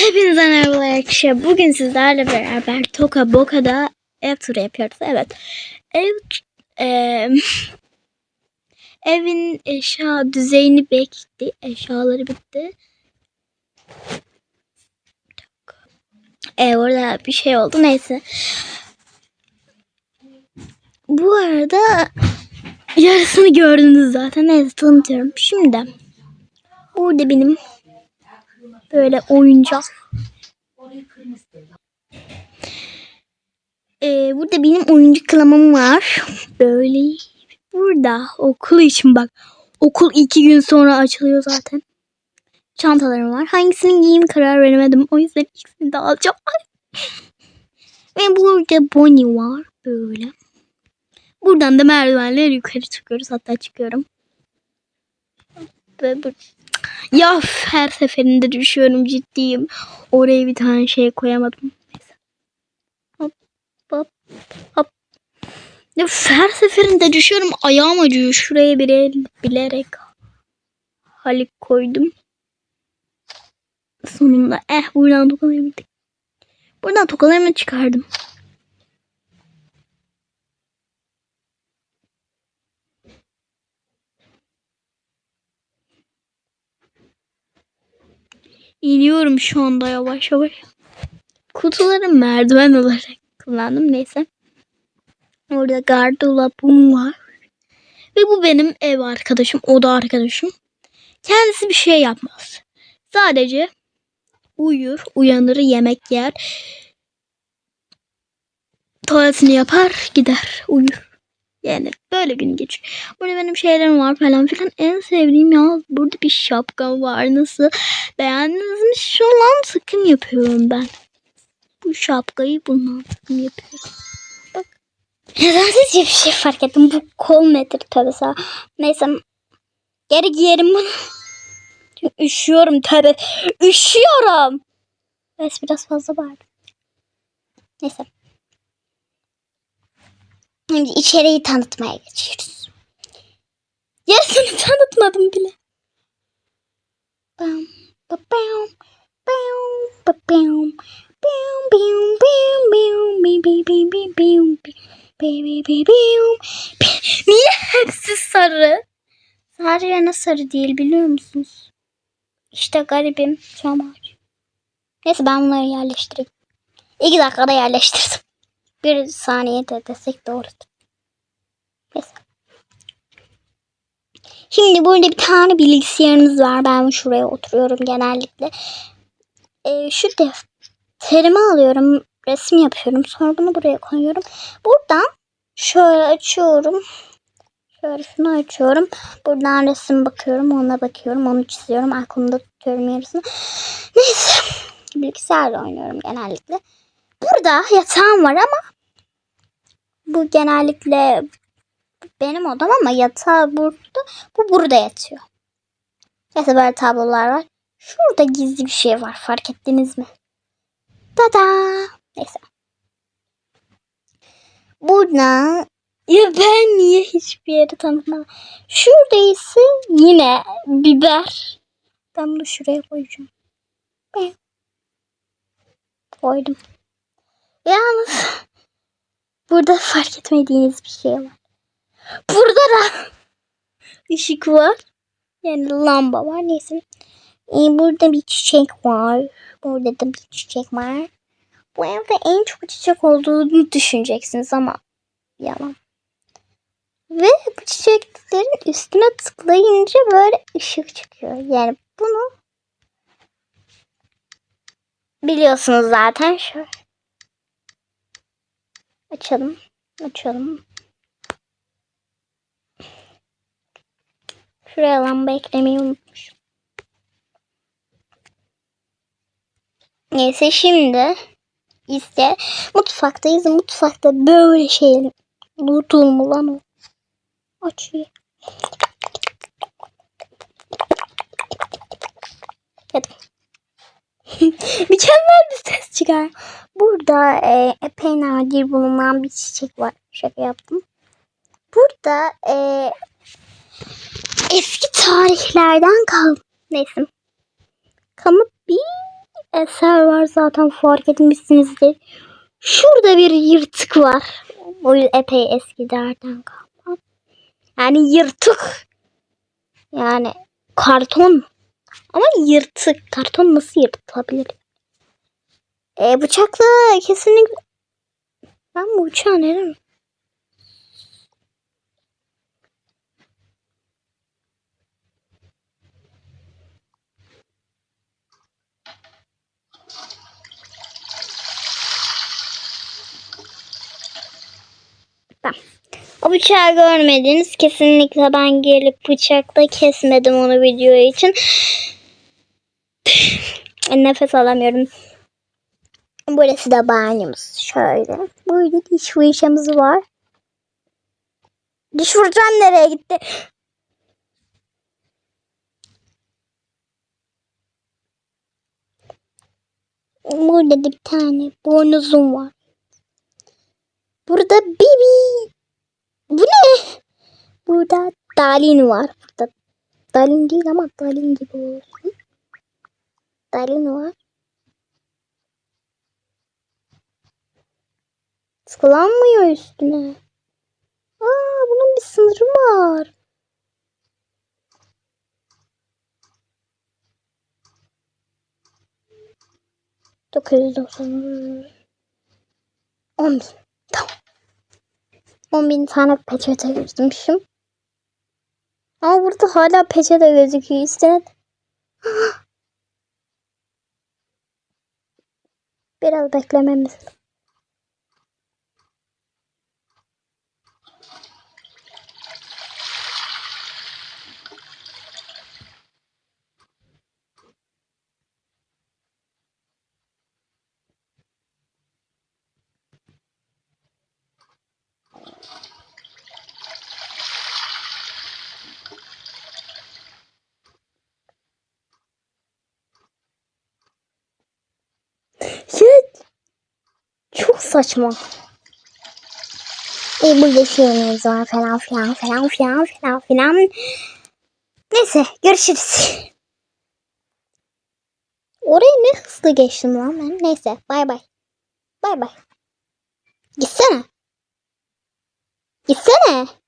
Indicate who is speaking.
Speaker 1: Hepinize merhaba arkadaşlar. Bugün sizlerle beraber Toka Boka'da ev turu yapıyoruz. Evet. Ev eee, evin eşya düzeyini bekti. Eşyaları bitti. E orada bir şey oldu. Neyse. Bu arada yarısını gördünüz zaten. Neyse tanıtıyorum. Şimdi burada benim böyle oyuncak Ee, burada benim oyuncu klamam var. Böyle burada okul için bak. Okul iki gün sonra açılıyor zaten. Çantalarım var. Hangisini giyeyim karar veremedim. O yüzden ikisini de alacağım. Ve burada Bonnie var. Böyle. Buradan da merdivenler yukarı çıkıyoruz. Hatta çıkıyorum. Ve bu... Ya her seferinde düşüyorum ciddiyim. Oraya bir tane şey koyamadım. Neyse. Hop hop hop. Ya her seferinde düşüyorum. Ayağım acıyor. Şuraya bir el bilerek halik koydum. Sonunda eh buradan tokalayabildik. Buradan tokalarımı çıkardım. İniyorum şu anda yavaş yavaş. Kutuları merdiven olarak kullandım. Neyse. Orada gardırobum var. Ve bu benim ev arkadaşım. O da arkadaşım. Kendisi bir şey yapmaz. Sadece uyur, uyanır, yemek yer. Tuvaletini yapar, gider, uyur. Yani böyle gün geçiyor. Burada benim şeylerim var falan filan. En sevdiğim ya burada bir şapka var. Nasıl? Beğendiniz mi? Şu an takım yapıyorum ben. Bu şapkayı bundan takım yapıyorum. Bak. Nedense bir şey fark ettim. Bu kol nedir sağ. Neyse. Geri giyerim bunu. Üşüyorum tabii. Üşüyorum. Evet biraz fazla vardı. Neyse. Şimdi içeriği tanıtmaya geçiyoruz. Yarısını tanıtmadım bile. Bam, ba, bam, bam, ba, bam. Niye hepsi sarı? Sarı yana sarı değil biliyor musunuz? İşte garibim. Ağrıyor. Neyse ben bunları yerleştireyim. İki dakikada yerleştirdim. Bir saniyede desek doğrudur. Neyse. Şimdi burada bir tane bilgisayarınız var. Ben şuraya oturuyorum genellikle. Ee, şu defterimi alıyorum. Resim yapıyorum. Sonra bunu buraya koyuyorum. Buradan şöyle açıyorum. Şöyle şunu açıyorum. Buradan resim bakıyorum. Ona bakıyorum. Onu çiziyorum. Aklımda tutuyorum yarısını. Neyse. Bilgisayarla oynuyorum genellikle. Burada yatağım var ama bu genellikle benim odam ama yatağı burada. Bu burada yatıyor. Neyse böyle tablolar var. Şurada gizli bir şey var. Fark ettiniz mi? Tada! Neyse. Burada ya ben niye hiçbir yere tanıtmadım? Şurada ise yine biber. Ben bunu şuraya koyacağım. Ben koydum. Yalnız burada fark etmediğiniz bir şey var. Burada da ışık var. Yani lamba var. Neyse. Ee, burada bir çiçek var. Burada da bir çiçek var. Bu evde en çok çiçek olduğunu düşüneceksiniz ama yalan. Ve bu çiçeklerin üstüne tıklayınca böyle ışık çıkıyor. Yani bunu biliyorsunuz zaten. Şöyle. Açalım. Açalım. Şuraya lamba eklemeyi unutmuşum. Neyse şimdi ise mutfaktayız. Mutfakta böyle şey mu lan o? Açıyor. Mükemmel bir ses çıkar. Burada e, epey nadir bulunan bir çiçek var. Şaka yaptım. Burada e, eski tarihlerden kal neyse. Kalıp bir eser var zaten fark etmişsinizdir. Şurada bir yırtık var. O epey eskilerden kalma. Yani yırtık. Yani karton. Ama yırtık. Karton nasıl yırtılabilir? E, bıçakla kesinlikle... Ben bu bıçağı nereye? O bıçağı görmediniz. Kesinlikle ben gelip bıçakla kesmedim onu video için. Nefes alamıyorum. Burası da banyomuz. Şöyle. Burada diş fırçamız var. Diş fırçam nereye gitti? Burada da bir tane boynuzum var. Burada Bibi. Bu ne? Burada Dalin var. Burada Dalin değil ama Dalin gibi olsun. Dalin var. Tıklanmıyor üstüne. Aa, bunun bir sınırı var. Dokuz yüz doksan. On bin. Tamam. On bin tane peçete gözlemişim. Ama burada hala peçete gözüküyor. İşte Biraz beklememiz. Ya çok saçma. E burada şeyimiz var falan filan falan filan filan filan. Neyse görüşürüz. Oraya ne hızlı geçtim lan ben. Neyse bay bay. Bay bay. Gitsene. Gitsene.